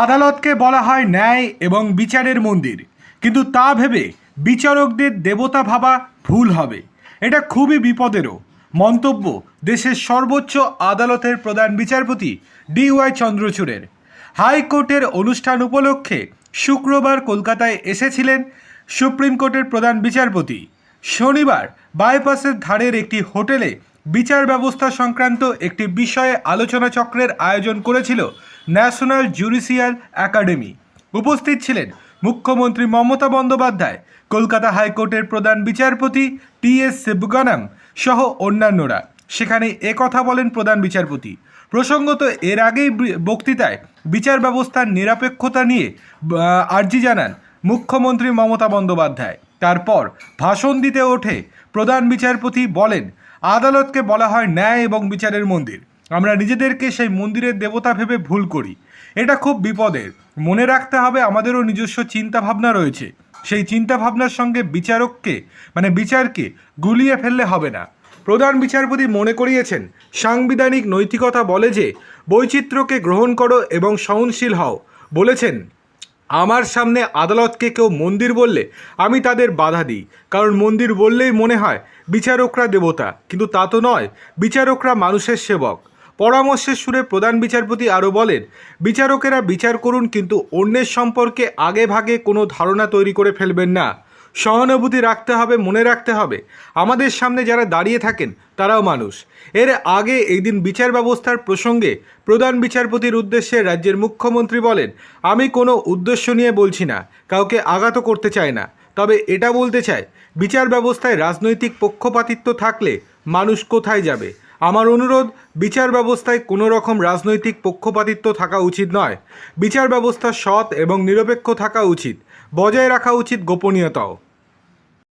আদালতকে বলা হয় ন্যায় এবং বিচারের মন্দির। কিন্তু তা ভেবে বিচারকদের দেবতা ভাবা ভুল হবে। এটা খুবই বিপদেরও। মন্তব্য দেশের সর্বোচ্চ আদালতের প্রধান বিচারপতি ডি ওয়াই চন্দ্রচূড়ের। হাইকোর্টের অনুষ্ঠান উপলক্ষে শুক্রবার কলকাতায় এসেছিলেন সুপ্রিম কোর্টের প্রধান বিচারপতি। শনিবার বাইপাসের ধারের একটি হোটেলে বিচার ব্যবস্থা সংক্রান্ত একটি বিষয়ে আলোচনা চক্রের আয়োজন করেছিল ন্যাশনাল জুডিশিয়াল একাডেমি। উপস্থিত ছিলেন মুখ্যমন্ত্রী মমতা বন্দ্যোপাধ্যায়, কলকাতা হাইকোর্টের প্রধান বিচারপতি টি এস শিবগানাম সহ অন্যান্যরা। সেখানে একথা বলেন প্রধান বিচারপতি। প্রসঙ্গত, এর আগেই বক্তৃতায় বিচার ব্যবস্থার নিরপেক্ষতা নিয়ে আর্জি জানান মুখ্যমন্ত্রী মমতা বন্দ্যোপাধ্যায়। তারপর ভাষণ দিতে ওঠে প্রধান বিচারপতি বলেন, আদালতকে বলা হয় ন্যায় এবং বিচারের মন্দির। আমরা নিজেদেরকে সেই মন্দিরের দেবতা ভেবে ভুল করি। এটা খুব বিপদের। মনে রাখতে হবে আমাদেরও নিজস্ব চিন্তা ভাবনা রয়েছে। সেই চিন্তা ভাবনার সঙ্গে বিচারককে মানে বিচারকে গুলিয়ে ফেললে হবে না। প্রধান বিচারপতি মনে করিয়েছেন, সাংবিধানিক নৈতিকতা বলে যে, বৈচিত্র্যকে গ্রহণ করো এবং সহনশীল হও। বলেছেন, আমার সামনে আদালতকে কেউ মন্দির বললে আমি তাদের বাধা দিই। কারণ মন্দির বললেই মনে হয় বিচারকরা দেবতা, কিন্তু তা তো নয়। বিচারকরা মানুষের সেবক। পরামর্শের সুরে প্রধান বিচারপতি আরও বলেন, বিচারকেরা বিচার করুন, কিন্তু অন্যের সম্পর্কে আগে ভাগে কোনো ধারণা তৈরি করে ফেলবেন না। সহানুভূতি রাখতে হবে, মনে রাখতে হবে। আমাদের সামনে যারা দাঁড়িয়ে থাকেন, তারাও মানুষ। এর আগে এই দিন বিচার ব্যবস্থার প্রসঙ্গে প্রধান বিচারপতির উদ্দেশ্যে রাজ্যের মুখ্যমন্ত্রী বলেন, আমি কোনো উদ্দেশ্য নিয়ে বলছি না, কাউকে আঘাত করতে চাই না। তবে এটা বলতে চাই, বিচার ব্যবস্থায় রাজনৈতিক পক্ষপাতিত্ব থাকলে মানুষ কোথায় যাবে? আমার অনুরোধ, বিচার ব্যবস্থায় কোনো রকম রাজনৈতিক পক্ষপাতিত্ব থাকা উচিত নয়। বিচার ব্যবস্থা সৎ এবং নিরপেক্ষ থাকা উচিত। বজায় রাখা উচিত গোপনীয়তাও।